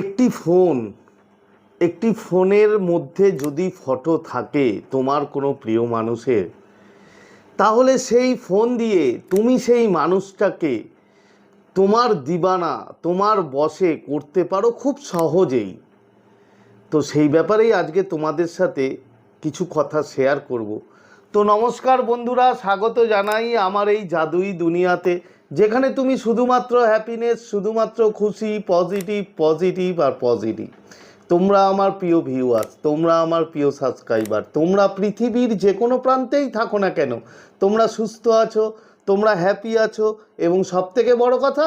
একটি ফোন, একটি ফোনের মধ্যে যদি ফটো থাকে তোমার কোনো প্রিয় মানুষের, তাহলে সেই ফোন দিয়ে তুমি সেই মানুষটাকে তোমার দিবানা, তোমার বসে করতে পারো খুব সহজেই। তো সেই ব্যাপারেই আজকে তোমাদের সাথে কিছু কথা শেয়ার করব। তো নমস্কার বন্ধুরা, স্বাগত জানাই আমার এই জাদুই দুনিয়াতে। যেখানে তুমি শুধুমাত্র হ্যাপিনেস শুধুমাত্র খুশি পজিটিভ পজিটিভ আর পজিটিভ তোমরা আমার প্রিয় ভিউয়ার্স তোমরা আমার প্রিয় সাবস্ক্রাইবার তোমরা পৃথিবীর যে কোনো প্রান্তেই থাকো না কেন, তোমরা সুস্থ আছো, তোমরা হ্যাপি আছো এবং সবথেকে বড় কথা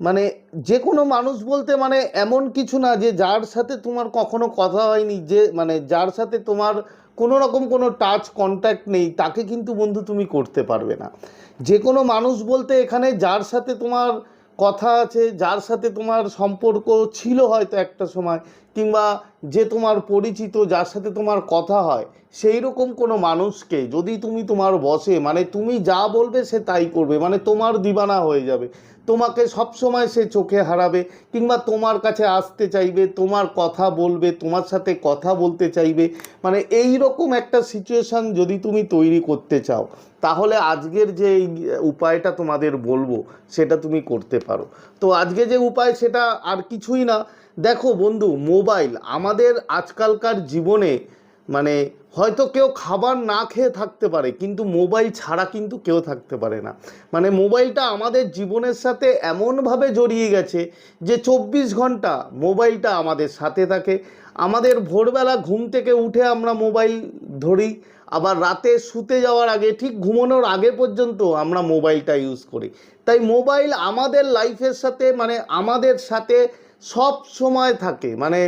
মানে যে কোনো মানুষ বলতে মানে এমন কিছু না যে যার সাথে তোমার কখনো কথা হয়নি, যে মানে যার সাথে তোমার কোনো রকম কোনো টাচ কন্ট্যাক্ট নেই, তাকে কিন্তু বন্ধু তুমি করতে পারবে না। যে কোনো মানুষ বলতে এখানে যার সাথে তোমার কথা আছে, যার সাথে তোমার সম্পর্ক ছিল হয়তো একটা সময়, কিংবা যে তোমার পরিচিত, যার সাথে তোমার কথা হয় সেই রকম কোনো মানুষকে যদি তুমি তোমার বসে মানে তুমি যা বলবে সে তাই করবে মানে তোমার দিবানা হয়ে যাবে। তোমাকে সব সময় সে চোখে হারাবে, কিংবা তোমার কাছে আসতে চাইবে, তোমার কথা বলবে, তোমার সাথে কথা বলতে চাইবে। মানে এই রকম একটা সিচুয়েশান যদি তুমি তৈরি করতে চাও, তাহলে আজকের যে এই উপায়টা তোমাদের বলব, সেটা তুমি করতে পারো। তো আজকে যে উপায়, সেটা আর কিছুই না। দেখো বন্ধু, মোবাইল আমাদের আজকালকার জীবনে মানে হয়তো কেউ খাবার না খেয়ে থাকতে পারে, কিন্তু মোবাইল ছাড়া কিন্তু কেউ থাকতে পারে না। মানে মোবাইলটা আমাদের জীবনের সাথে এমনভাবে জড়িয়ে গেছে যে চব্বিশ ঘণ্টা মোবাইলটা আমাদের সাথে থাকে। আমাদের ভোরবেলা ঘুম থেকে উঠে আমরা মোবাইল ধরি, আবার রাতে শুতে যাওয়ার আগে, ঠিক ঘুমানোর আগে পর্যন্ত আমরা মোবাইলটা ইউজ করি। তাই মোবাইল আমাদের লাইফের সাথে মানে আমাদের সাথে সব সময় থাকে। মানে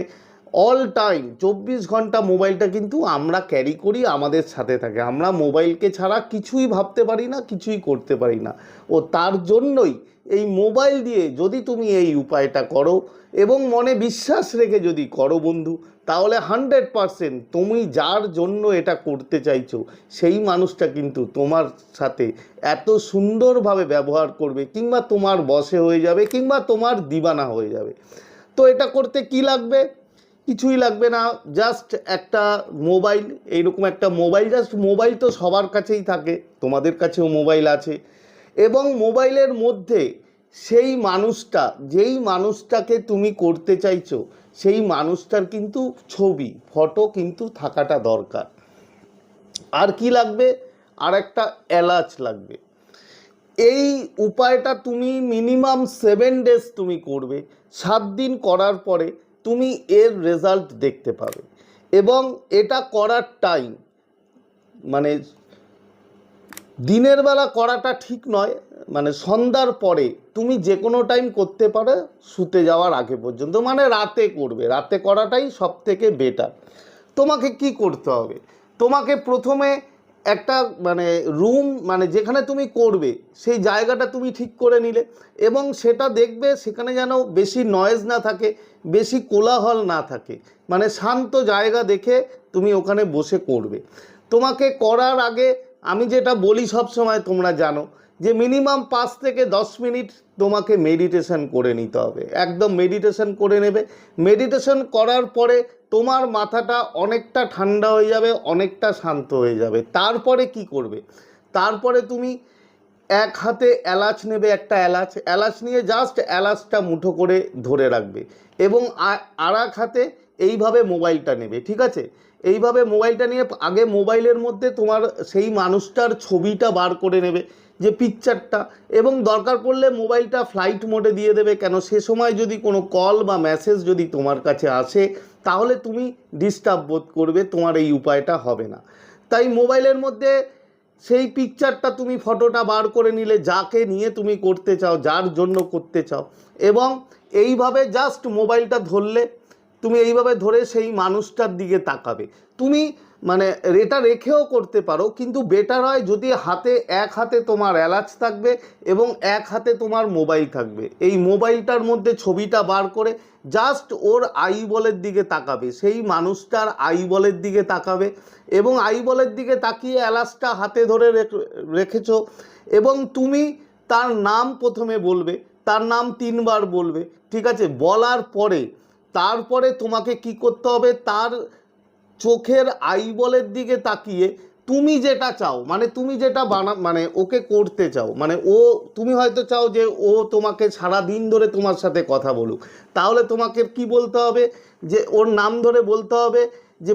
অল টাইম চব্বিশ ঘণ্টা মোবাইলটা কিন্তু আমরা ক্যারি করি আমাদের সাথে থাকে। আমরা মোবাইলকে ছাড়া কিছুই ভাবতে পারি না, কিছুই করতে পারি না। ও তার জন্যই এই মোবাইল দিয়ে যদি তুমি এই উপায়টা করো এবং মনে বিশ্বাস রেখে যদি করো বন্ধু, তাহলে হান্ড্রেড পারসেন্ট তুমি যার জন্য এটা করতে চাইছো, সেই মানুষটা কিন্তু তোমার সাথে এত সুন্দরভাবে ব্যবহার করবে কিংবা তোমার বসে হয়ে যাবে কিংবা তোমার দিবানা হয়ে যাবে। তো এটা করতে কি লাগবে? কিছুই লাগবে না জাস্ট একটা মোবাইল এইরকম একটা মোবাইল জাস্ট মোবাইল তো সবার কাছেই থাকে, তোমাদের কাছেও মোবাইল আছে। এবং মোবাইলের মধ্যে সেই মানুষটা, যেই মানুষটাকে তুমি করতে চাইছো, সেই মানুষটার কিন্তু ছবি ফটো কিন্তু থাকাটা দরকার। আর কি লাগবে? আর একটা এলাচ লাগবে। এই উপায়টা তুমি মিনিমাম সেভেন ডেজ তুমি করবে। সাত দিন করার পরে তুমি এর রেজাল্ট দেখতে পাবে। এবং এটা করার টাইম মানে দিনের বেলা করাটা ঠিক নয় মানে সন্ধ্যার পরে তুমি যে কোনো টাইম করতে পারো, শুতে যাওয়ার আগে পর্যন্ত মানে রাতে করবে। রাতে করাটাই সব থেকে বেটার তোমাকে কি করতে হবে? তোমাকে প্রথমে একটা মানে রুম মানে যেখানে তুমি করবে, সেই জায়গাটা তুমি ঠিক করে নিলে এবং সেটা দেখবে সেখানে যেন বেশি নয়েজ না থাকে, বেশি কোলাহল না থাকে। মানে শান্ত জায়গা দেখে তুমি ওখানে বসে করবে। তোমাকে করার আগে আমি যেটা বলি সব সময় তোমরা জানো যে মিনিমাম পাঁচ থেকে দশ মিনিট তোমাকে মেডিটেশন করে নিতে হবে। একদম মেডিটেশন করে নেবে। মেডিটেশন করার পরে তোমার মাথাটা অনেকটা ঠান্ডা হয়ে যাবে, অনেকটা শান্ত হয়ে যাবে। তারপরে কি করবে? তারপরে তুমি এক হাতে এলাচ নেবে, একটা এলাচ। এলাচ নিয়ে জাস্ট এলাচটা মুঠো করে ধরে রাখবে এবং আর এক হাতে এইভাবে মোবাইলটা নেবে, ঠিক আছে? এইভাবে মোবাইলটা নিয়ে আগে মোবাইলের মধ্যে তোমার সেই মানুষটার ছবিটা বার করে নেবে। যে পিকচারটা এবং দরকার পড়লে মোবাইলটা ফ্লাইট মোডে দিয়ে দেবে। কেন? সে সময় যদি কোনো কল বা মেসেজ যদি তোমার কাছে আসে, তাহলে তুমি ডিস্টার্ব বোধ করবে, তোমার এই উপায়টা হবে না। তাই মোবাইলের মধ্যে সেই পিকচারটা তুমি ফটোটা বার করে নিলে, যাকে নিয়ে তুমি করতে চাও, যার জন্য করতে চাও, এবং এইভাবে জাস্ট মোবাইলটা ধরলে, তুমি এইভাবে ধরে সেই মানুষটার দিকে তাকাবে। তুমি মানে এটা রেখেও করতে পারো, কিন্তু বেটার হয় যদি হাতে, এক হাতে তোমার অ্যালাচ থাকবে এবং এক হাতে তোমার মোবাইল থাকবে। এই মোবাইলটার মধ্যে ছবিটা বার করে জাস্ট ওর আই বলের দিকে তাকাবে, সেই মানুষটার আই বলের দিকে তাকাবে এবং আই বলের দিকে তাকিয়ে অ্যালাচটা হাতে ধরে রেখ- রেখেছো এবং তুমি তার নাম প্রথমে বলবে, তার নাম তিনবার বলবে, ঠিক আছে? বলার পরে, তারপরে তোমাকে কি করতে হবে? তার চোখের আইবলের দিকে তাকিয়ে তুমি যেটা চাও মানে তুমি যেটা বানা মানে ওকে করতে চাও মানে ও, তুমি হয়তো চাও যে ও তোমাকে সারা দিন ধরে তোমার সাথে কথা বলুক। তাহলে তোমাকে কি বলতে হবে? যে ওর নাম ধরে বলতে হবে যে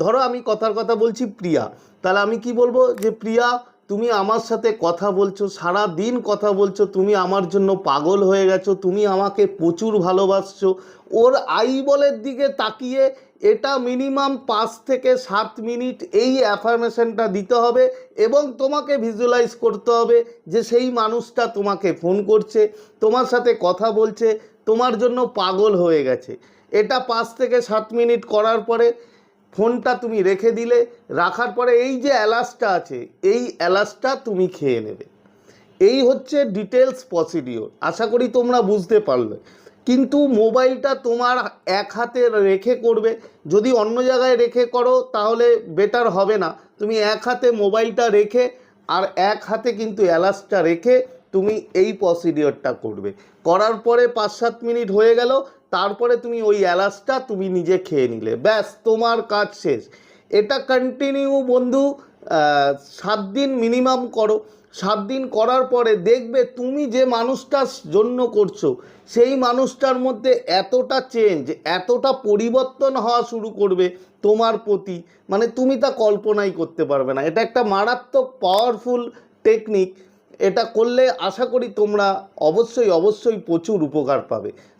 ধরো আমি কথার কথা বলছি প্রিয়া, তাহলে আমি কি বলব? যে প্রিয়া, তুমি আমার সাথে কথা বলছো সারা দিন কথা বলছো, তুমি আমার জন্য পাগল হয়ে গেছো, তুমি আমাকে প্রচুর ভালোবাসছো। ওর আইবলের দিকে তাকিয়ে এটা মিনিমাম পাঁচ থেকে সাত মিনিট এই অ্যাফার্মেশনটা দিতে হবে এবং তোমাকে ভিজুয়ালাইজ করতে হবে যে সেই মানুষটা তোমাকে ফোন করছে, তোমার সাথে কথা বলছে, তোমার জন্য পাগল হয়ে গেছে। এটা পাঁচ থেকে সাত মিনিট করার পরে ফোনটা তুমি রেখে দিলে, রাখার পরে এই যে অ্যালাসটা আছে, এই অ্যালাসটা তুমি খেয়ে নেবে। এই হচ্ছে ডিটেলস প্রসিডিওর আশা করি তোমরা বুঝতে পারলে। কিন্তু মোবাইলটা তোমার এক হাতে রেখে করবে। যদি অন্য জায়গায় রেখে করো, তাহলে বেটার হবে না। তুমি এক হাতে মোবাইলটা রেখে আর এক হাতে কিন্তু অ্যালাসটা রেখে তুমি এই প্রসিডিওরটা করবে। করার পরে পাঁচ সাত মিনিট হয়ে গেল, তারপরে তুমি ওই অ্যালাসটা তুমি নিজে খেয়ে নিলে। ব্যাস, তোমার কাজ শেষ। এটা কন্টিনিউ বন্ধু সাত দিন মিনিমাম করো। সাত দিন করার পরে দেখবে তুমি যে মানুষটার জন্য করছ, সেই মানুষটার মধ্যে এতটা চেঞ্জ এতটা পরিবর্তন হওয়া শুরু করবে তোমার প্রতি। মানে তুমি তা কল্পনাই করতে পারবে না। এটা একটা মারাত্মক পাওয়ারফুল টেকনিক এটা করলে আশা করি তোমরা অবশ্যই অবশ্যই প্রচুর উপকার পাবে।